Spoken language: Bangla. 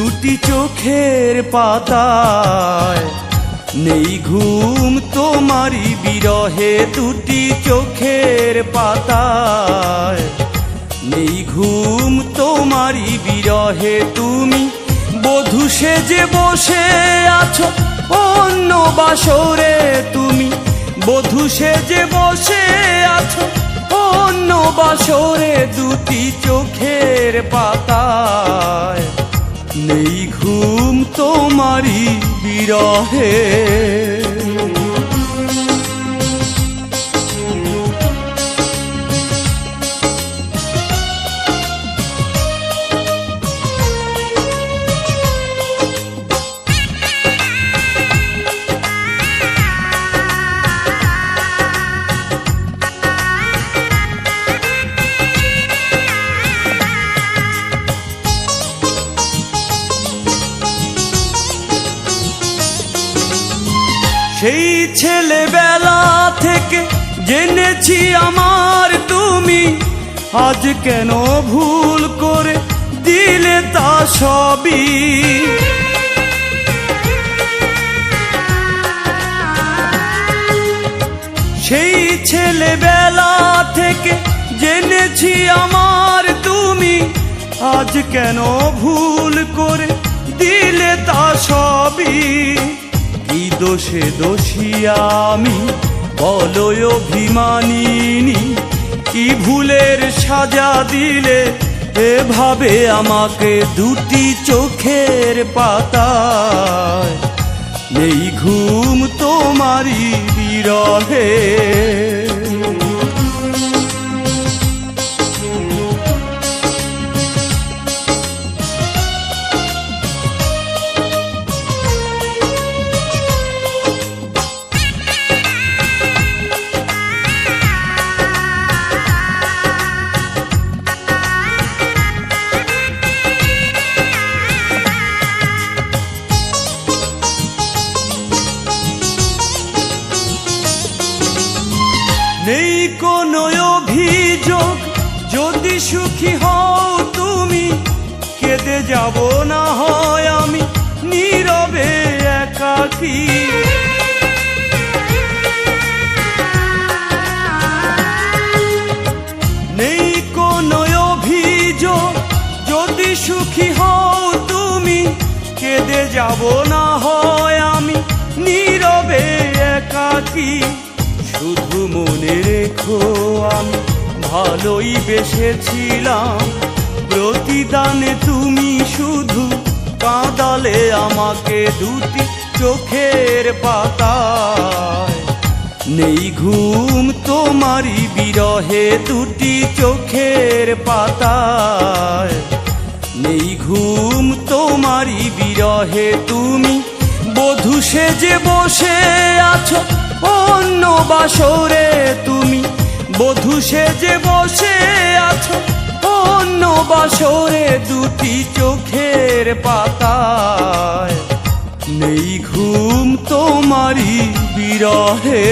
দুটি চোখের পাতায়। নেই ঘুম তোমারই বিরহে দুটি চোখের পাতায়। নেই ঘুম তোমারই বিরহে তুমি বধূ সেজে বসে আছো, অন্য বাসরে তুমি। বধূ সেজে বসে আছো, অন্য বাসরে দুটি চোখের পাতায়। নেই ঘুম তোমারি বিরহে। সেই ছেলেবেলা থেকে জেনেছি আমার তুমি। আজ কেন ভুল করে দিলে তা সবই? সেই ছেলেবেলা থেকে জেনেছি আমার তুমি। আজ কেন ভুল করে দিলে তা সবই? কি দোষে দোষী আমি বলয় অভিমানিনী, কি ভুলের সাজা দিলে? এভাবে আমাকে দুটি চোখের পাতায়, নেই ঘুম তোমারই বিরহে। নেই কোনো অভিযোগ, যদি যাব না হয় আমি, নীরবে একাকী। শুধু মনে রেখো আমি, ভালোই বেসেছিলাম প্রতিদানে তুমি শুধু কাঁদালে আমাকে দুটি চোখের পাতায়। নেই ঘুম তোমারই বিরহে দুটি চোখের পাতায়। নেই ঘুম তোমারই বিরহে তুমি বধূ সেজে বসে আছো, অন্য বাসরে তুমি। বধূ সেজে বসে আছো, অন্য বাসরে দুটি চোখের পাতায়। নেই ঘুম তোমারি বিরহে।